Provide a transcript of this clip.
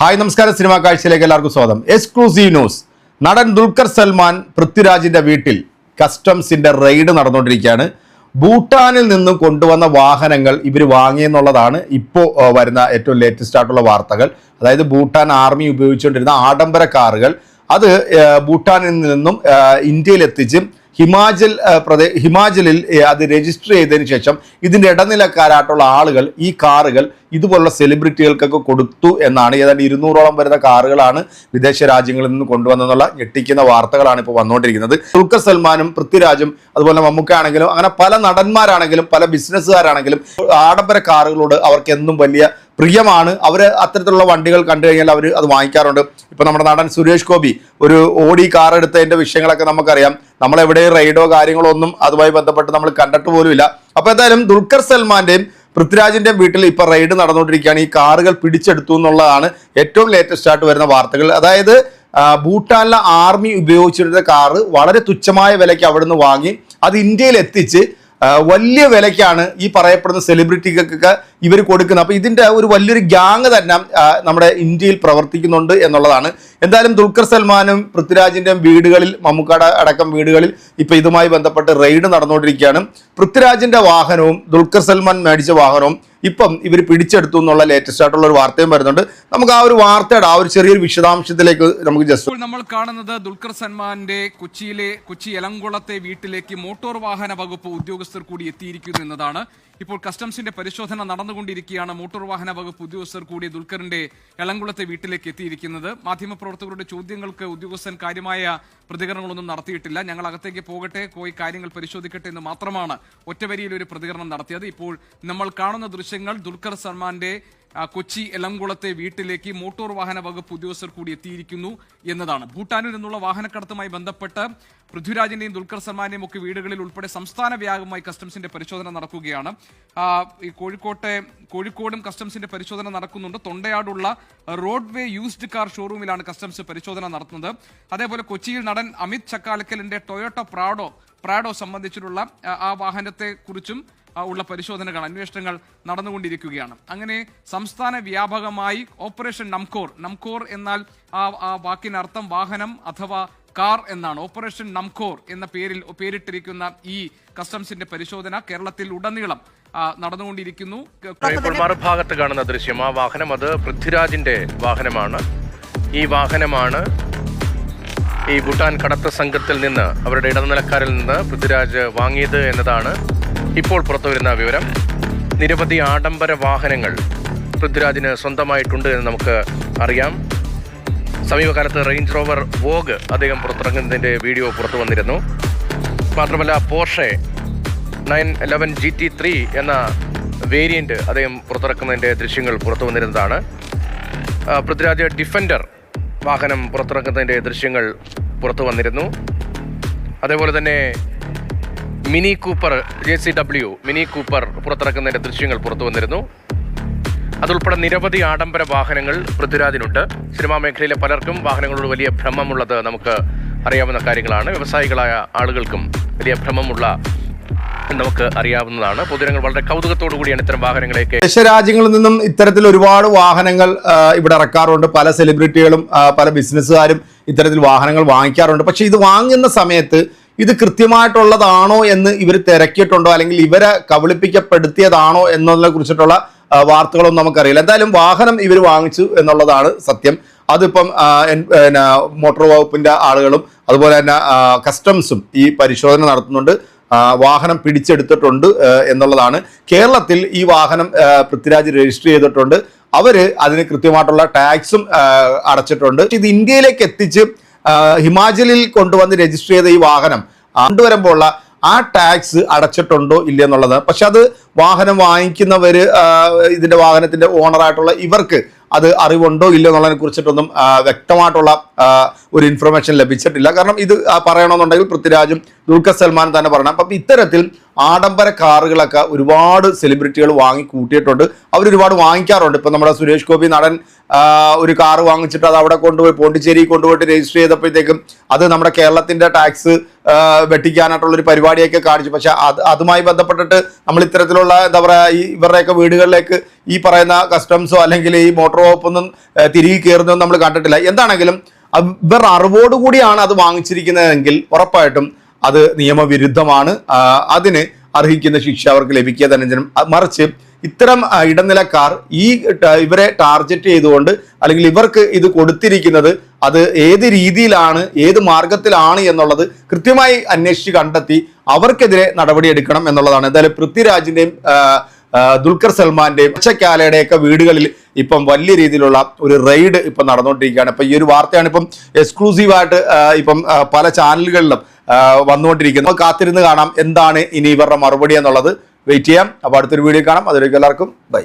Hi നമസ്കാരം. Cinema കാഴ്ചയിലേക്ക് എല്ലാവർക്കും സ്വാഗതം. എക്സ്ക്ലൂസീവ് ന്യൂസ് നടൻ ദുൽഖർ സൽമാൻ പൃഥ്വിരാജിന്റെ വീട്ടിൽ കസ്റ്റംസിന്റെ റെയ്ഡ് നടന്നുകൊണ്ടിരിക്കുകയാണ്. ഭൂട്ടാനിൽ നിന്നും കൊണ്ടുവന്ന വാഹനങ്ങൾ ഇവർ വാങ്ങിയെന്നുള്ളതാണ് ഇപ്പോൾ വരുന്ന ഏറ്റവും ലേറ്റസ്റ്റ് ആയിട്ടുള്ള വാർത്തകൾ. അതായത് ഭൂട്ടാൻ ആർമി ഉപയോഗിച്ചുകൊണ്ടിരുന്ന ആഡംബര കാറുകൾ. അത് ഭൂട്ടാനിൽ നിന്നും എത്തിച്ച് ഹിമാചൽ പ്രദേ ഹിമാചലിൽ അത് രജിസ്റ്റർ ചെയ്തതിന് ശേഷം ഇതിന്റെ ഇടനിലക്കാരായിട്ടുള്ള ആളുകൾ ഈ കാറുകൾ ഇതുപോലുള്ള സെലിബ്രിറ്റികൾക്കൊക്കെ കൊടുത്തു എന്നാണ്. ഏതാണ്ട് ഇരുന്നൂറോളം വരുന്ന കാറുകളാണ് വിദേശ രാജ്യങ്ങളിൽ നിന്ന് കൊണ്ടുവന്നെന്നുള്ള ഞെട്ടിക്കുന്ന വാർത്തകളാണ് ഇപ്പോൾ വന്നുകൊണ്ടിരിക്കുന്നത്. ദുൽഖർ സൽമാനും പൃഥ്വിരാജും അതുപോലെ മമ്മൂക്കാണെങ്കിലും അങ്ങനെ പല നടന്മാരാണെങ്കിലും പല ബിസിനസ്സുകാരാണെങ്കിലും ആഡംബര കാറുകളോട് അവർക്ക് എന്നും വലിയ പ്രിയമാണ്. അവർ അത്തരത്തിലുള്ള വണ്ടികൾ കണ്ടു കഴിഞ്ഞാൽ അവർ അത് വാങ്ങിക്കാറുണ്ട്. ഇപ്പോൾ നമ്മുടെ നടൻ സുരേഷ് ഗോപി ഒരു ഓടി കാർ എടുത്തതിന്റെ വിഷയങ്ങളൊക്കെ നമുക്കറിയാം. നമ്മൾ എവിടെ റൈഡോ കാര്യങ്ങളോ ഒന്നും അതുമായി ബന്ധപ്പെട്ട് നമ്മൾ കണ്ടിട്ട് പോലുമില്ല അപ്പോൾ എന്തായാലും ദുൽഖർ സൽമാന്റെയും പൃഥ്വിരാജിന്റെയും വീട്ടിൽ ഇപ്പോൾ റൈഡ് നടന്നുകൊണ്ടിരിക്കുകയാണ്. ഈ കാറുകൾ പിടിച്ചെടുത്തു എന്നുള്ളതാണ് ഏറ്റവും ലേറ്റസ്റ്റ് ആയിട്ട് വരുന്ന വാർത്തകൾ. അതായത് ഭൂട്ടാനിലെ ആർമി ഉപയോഗിച്ചിരുന്ന കാറ് വളരെ തുച്ഛമായ വിലയ്ക്ക് അവിടുന്ന് വാങ്ങി അത് ഇന്ത്യയിൽ എത്തിച്ച് വലിയ വിലയ്ക്കാണ് ഈ പറയപ്പെടുന്ന സെലിബ്രിറ്റികൾക്കൊക്കെ ഇവർ കൊടുക്കുന്നത്. അപ്പോൾ ഇതിന്റെ ഒരു വലിയൊരു ഗ്യാങ് തന്നെ നമ്മുടെ ഇന്ത്യയിൽ പ്രവർത്തിക്കുന്നുണ്ട് എന്നുള്ളതാണ് എന്തായാലും ദുൽഖർ സൽമാനും പൃഥ്വിരാജിന്റെയും വീടുകളിൽ മമ്മൂക്കാട അടക്കം വീടുകളിൽ ഇപ്പോൾ ഇതുമായി ബന്ധപ്പെട്ട് റെയ്ഡ് നടന്നുകൊണ്ടിരിക്കുകയാണ്. പൃഥ്വിരാജിന്റെ വാഹനവും ദുൽഖർ സൽമാൻ മേടിച്ച വാഹനവും ഇപ്പം ഇവർ പിടിച്ചെടുത്തു എന്നുള്ള ലേറ്റസ്റ്റ് ആയിട്ടുള്ള ഒരു വാർത്തയും വരുന്നുണ്ട്. നമുക്ക് ആ ഒരു വാർത്തയുടെ ആ ഒരു ചെറിയൊരു വിശദാംശത്തിലേക്ക് നമുക്ക് ജസ്റ്റ് നമ്മൾ കാണുന്നത് ദുൽഖർ സൽമാന്റെ കൊച്ചിയിലെ കൊച്ചി എലങ്കുളത്തെ വീട്ടിലേക്ക് മോട്ടോർ വാഹന വകുപ്പ് ഉദ്യോഗസ്ഥർ കൂടി എത്തിയിരിക്കുന്നു എന്നതാണ്. ഇപ്പോൾ കസ്റ്റംസിന്റെ പരിശോധന നടന്നുകൊണ്ടിരിക്കുകയാണ്. മോട്ടോർ വാഹന വകുപ്പ് ഉദ്യോഗസ്ഥർ കൂടി ദുൽഖറിന്റെ എലങ്കുളത്തെ വീട്ടിലേക്ക് എത്തിയിരിക്കുന്നത്. മാധ്യമപ്രവർത്തകരുടെ ചോദ്യങ്ങൾക്ക് ഉദ്യോഗസ്ഥൻ കാര്യമായ പ്രതികരണങ്ങളൊന്നും നടത്തിയിട്ടില്ല. ഞങ്ങൾ അകത്തേക്ക് പോകട്ടെ പോയി കാര്യങ്ങൾ പരിശോധിക്കട്ടെ എന്ന് മാത്രമാണ് ഒറ്റവരിയിൽ ഒരു പ്രതികരണം നടത്തിയത്. ഇപ്പോൾ നമ്മൾ കാണുന്ന ദൃശ്യങ്ങൾ ദുൽഖർ സൽമാന്റെ കൊച്ചി എളംകുളത്തെ വീട്ടിലേക്ക് മോട്ടോർ വാഹന വകുപ്പ് ഉദ്യോഗസ്ഥർ കൂടി എത്തിയിരിക്കുന്നു എന്നതാണ്. ഭൂട്ടാനിൽ നിന്നുള്ള വാഹനക്കടത്തുമായി ബന്ധപ്പെട്ട് പൃഥ്വിരാജിന്റെയും ദുൽഖർ സൽമാന്റെയും ഒക്കെ വീടുകളിൽ ഉൾപ്പെടെ സംസ്ഥാന വ്യാപകമായി കസ്റ്റംസിന്റെ പരിശോധന നടക്കുകയാണ്. ഈ കോഴിക്കോട്ടെ കോഴിക്കോടും കസ്റ്റംസിന്റെ പരിശോധന നടക്കുന്നുണ്ട്. തൊണ്ടയാടുള്ള റോഡ്വേ യൂസ്ഡ് കാർ ഷോറൂമിലാണ് കസ്റ്റംസ് പരിശോധന നടത്തുന്നത്. അതേപോലെ കൊച്ചിയിൽ നടൻ അമിത് ചക്കാലക്കലിന്റെ ടൊയോട്ട പ്രാഡോ പ്രാഡോ സംബന്ധിച്ചിട്ടുള്ള ആ, വാഹനത്തെ കുറിച്ചും ഉള്ള പരിശോധനകൾ അന്വേഷണങ്ങൾ നടന്നുകൊണ്ടിരിക്കുകയാണ്. അങ്ങനെ സംസ്ഥാന വ്യാപകമായി ഓപ്പറേഷൻ നംകോർ നംകോർ എന്നാൽ ആ വാക്കിനർത്ഥം വാഹനം അഥവാ കാർ എന്നാണ്. ഓപ്പറേഷൻ നംകോർ എന്ന പേരിൽ പേരിട്ടിരിക്കുന്ന ഈ കസ്റ്റംസിന്റെ പരിശോധന കേരളത്തിൽ ഉടനീളം നടന്നുകൊണ്ടിരിക്കുന്നു. ഇപ്പോൾ മറുഭാഗത്ത് കാണുന്ന ദൃശ്യം ആ വാഹനം അത് പൃഥ്വിരാജിന്റെ വാഹനമാണ്. ഈ വാഹനമാണ് ഈ ഭൂട്ടാൻ കടത്ത സംഘത്തിൽ നിന്ന് അവരുടെ ഇടനിലക്കാരിൽ നിന്ന് പൃഥ്വിരാജ് വാങ്ങിയത് എന്നതാണ് ഇപ്പോൾ പുറത്തുവരുന്ന വിവരം. നിരവധി ആഡംബര വാഹനങ്ങൾ പൃഥ്വിരാജിന് സ്വന്തമായിട്ടുണ്ട് എന്ന് നമുക്ക് അറിയാം. സമീപകാലത്ത് റേഞ്ച് റോവർ വോഗ് അദ്ദേഹം പുറത്തിറങ്ങുന്നതിന്റെ വീഡിയോ പുറത്തു വന്നിരുന്നു. മാത്രമല്ല Porsche nine eleven G T three എന്ന വേരിയന്റ് അദ്ദേഹം പുറത്തിറക്കുന്നതിന്റെ ദൃശ്യങ്ങൾ പുറത്തു വന്നിരുന്നതാണ്. പൃഥ്വിരാജ് ഡിഫൻഡർ വാഹനം പുറത്തിറക്കുന്നതിന്റെ ദൃശ്യങ്ങൾ പുറത്തു വന്നിരുന്നു. അതേപോലെ തന്നെ Mini Cooper J C W Mini Cooper പുറത്തിറക്കുന്നതിന്റെ ദൃശ്യങ്ങൾ പുറത്തു വന്നിരുന്നു. അതുൾപ്പെടെ നിരവധി ആഡംബര വാഹനങ്ങൾ പൃഥ്വിരാജിനുണ്ട്. സിനിമാ മേഖലയിലെ പലർക്കും വാഹനങ്ങളോട് വലിയ ഭ്രമമുള്ളത് നമുക്ക് അറിയാവുന്ന കാര്യങ്ങളാണ്. വ്യവസായികളായ ആളുകൾക്കും വലിയ ഭ്രമമുള്ള നമുക്ക് അറിയാവുന്നതാണ്. പൊതുജനങ്ങൾ വളരെ കൗതുകത്തോടു കൂടിയാണ് ഇത്തരം വാഹനങ്ങളെയൊക്കെ രാജ്യങ്ങളിൽ നിന്നും ഇത്തരത്തിൽ ഒരുപാട് വാഹനങ്ങൾ ഇവിടെ ഇറക്കാറുണ്ട്. പല സെലിബ്രിറ്റികളും പല ബിസിനസ്സുകാരും ഇത്തരത്തിൽ വാഹനങ്ങൾ വാങ്ങിക്കാറുണ്ട്. പക്ഷെ ഇത് വാങ്ങുന്ന സമയത്ത് ഇത് കൃത്യമായിട്ടുള്ളതാണോ എന്ന് ഇവർ തിരക്കിയിട്ടുണ്ടോ? അല്ലെങ്കിൽ ഇവരെ കബളിപ്പിക്കപ്പെടുത്തിയതാണോ എന്നതിനെ കുറിച്ചിട്ടുള്ള വാർത്തകളൊന്നും നമുക്കറിയില്ല. എന്തായാലും വാഹനം ഇവർ വാങ്ങിച്ചു എന്നുള്ളതാണ് സത്യം. അതിപ്പം മോട്ടോർ വകുപ്പിന്റെ ആളുകളും അതുപോലെ തന്നെ കസ്റ്റംസും ഈ പരിശോധന നടത്തുന്നുണ്ട്. വാഹനം പിടിച്ചെടുത്തിട്ടുണ്ട് എന്നുള്ളതാണ്. കേരളത്തിൽ ഈ വാഹനം പൃഥ്വിരാജ് രജിസ്റ്റർ ചെയ്തിട്ടുണ്ട്. അവർ അതിന് കൃത്യമായിട്ടുള്ള ടാക്സും അടച്ചിട്ടുണ്ട്. ഇത് ഇന്ത്യയിലേക്ക് എത്തിച്ച് ഹിമാചലിൽ കൊണ്ടുവന്ന് രജിസ്റ്റർ ചെയ്ത ഈ വാഹനം കൊണ്ടുവരുമ്പോൾ ആ ടാക്സ് അടച്ചിട്ടുണ്ടോ ഇല്ല എന്നുള്ളത്. പക്ഷെ അത് വാഹനം വാങ്ങിക്കുന്നവർ ഇതിന്റെ വാഹനത്തിന്റെ ഓണറായിട്ടുള്ള ഇവർക്ക് അത് അറിവുണ്ടോ ഇല്ലയോ എന്നുള്ളതിനെ കുറിച്ചിട്ടൊന്നും വ്യക്തമായിട്ടുള്ള ഒരു ഇൻഫർമേഷൻ ലഭിച്ചിട്ടില്ല. കാരണം ഇത് പറയണമെന്നുണ്ടെങ്കിൽ പൃഥ്വിരാജും ദുൽഖർ സൽമാൻ തന്നെ പറയണം. അപ്പം ഇത്തരത്തിൽ ആഡംബര കാറുകളൊക്കെ ഒരുപാട് സെലിബ്രിറ്റികൾ വാങ്ങി കൂട്ടിയിട്ടുണ്ട് അവർ ഒരുപാട് വാങ്ങിക്കാറുണ്ട്. ഇപ്പം നമ്മുടെ സുരേഷ് ഗോപി നടൻ ഒരു കാറ് വാങ്ങിച്ചിട്ട് അത് അവിടെ കൊണ്ടുപോയി പോണ്ടിച്ചേരി കൊണ്ടുപോയിട്ട് രജിസ്റ്റർ ചെയ്തപ്പോഴത്തേക്കും അത് നമ്മുടെ കേരളത്തിന്റെ ടാക്സ് വെട്ടിക്കാനായിട്ടുള്ളൊരു പരിപാടിയൊക്കെ കാണിച്ചു. പക്ഷേ അത് അതുമായി ബന്ധപ്പെട്ടിട്ട് നമ്മൾ ഇത്തരത്തിലുള്ള എന്താ പറയുക ഈ ഇവരുടെയൊക്കെ വീടുകളിലേക്ക് ഈ പറയുന്ന കസ്റ്റംസോ അല്ലെങ്കിൽ ഈ മോട്ടോർ വകുപ്പൊന്നും തിരികെ കയറുന്നതും നമ്മൾ കണ്ടിട്ടില്ല. എന്താണെങ്കിലും ഇവർ അറിവോടുകൂടിയാണ് അത് വാങ്ങിച്ചിരിക്കുന്നതെങ്കിൽ ഉറപ്പായിട്ടും അത് നിയമവിരുദ്ധമാണ് അതിന് അർഹിക്കുന്ന ശിക്ഷ അവർക്ക് ലഭിക്കുക തന്നെ. മറിച്ച് ഇത്തരം ഇടനിലക്കാർ ഈ ഇവരെ ടാർഗറ്റ് ചെയ്തുകൊണ്ട് അല്ലെങ്കിൽ ഇവർക്ക് ഇത് കൊടുത്തിരിക്കുന്നത് അത് ഏത് രീതിയിലാണ് ഏത് മാർഗത്തിലാണ് എന്നുള്ളത് കൃത്യമായി അന്വേഷിച്ച് കണ്ടെത്തി അവർക്കെതിരെ നടപടിയെടുക്കണം എന്നുള്ളതാണ് എന്തായാലും ആ, ദുൽഖർ സൽമാന്റെയും ഒച്ചക്കാലയുടെയൊക്കെ വീടുകളിൽ ഇപ്പം വലിയ രീതിയിലുള്ള ഒരു റെയ്ഡ് ഇപ്പം നടന്നുകൊണ്ടിരിക്കുകയാണ്. ഇപ്പം ഈ ഒരു വാർത്തയാണ് ഇപ്പം എക്സ്ക്ലൂസീവായിട്ട് ഇപ്പം പല ചാനലുകളിലും വന്നുകൊണ്ടിരിക്കുന്നത്. കാത്തിരുന്ന് കാണാം എന്താണ് ഇനി ഇവരുടെ മറുപടി എന്നുള്ളത്. വെയിറ്റ് ചെയ്യാം. അപ്പോൾ അടുത്തൊരു വീഡിയോ കാണാം. അതിലേക്ക് എല്ലാവർക്കും ബൈ.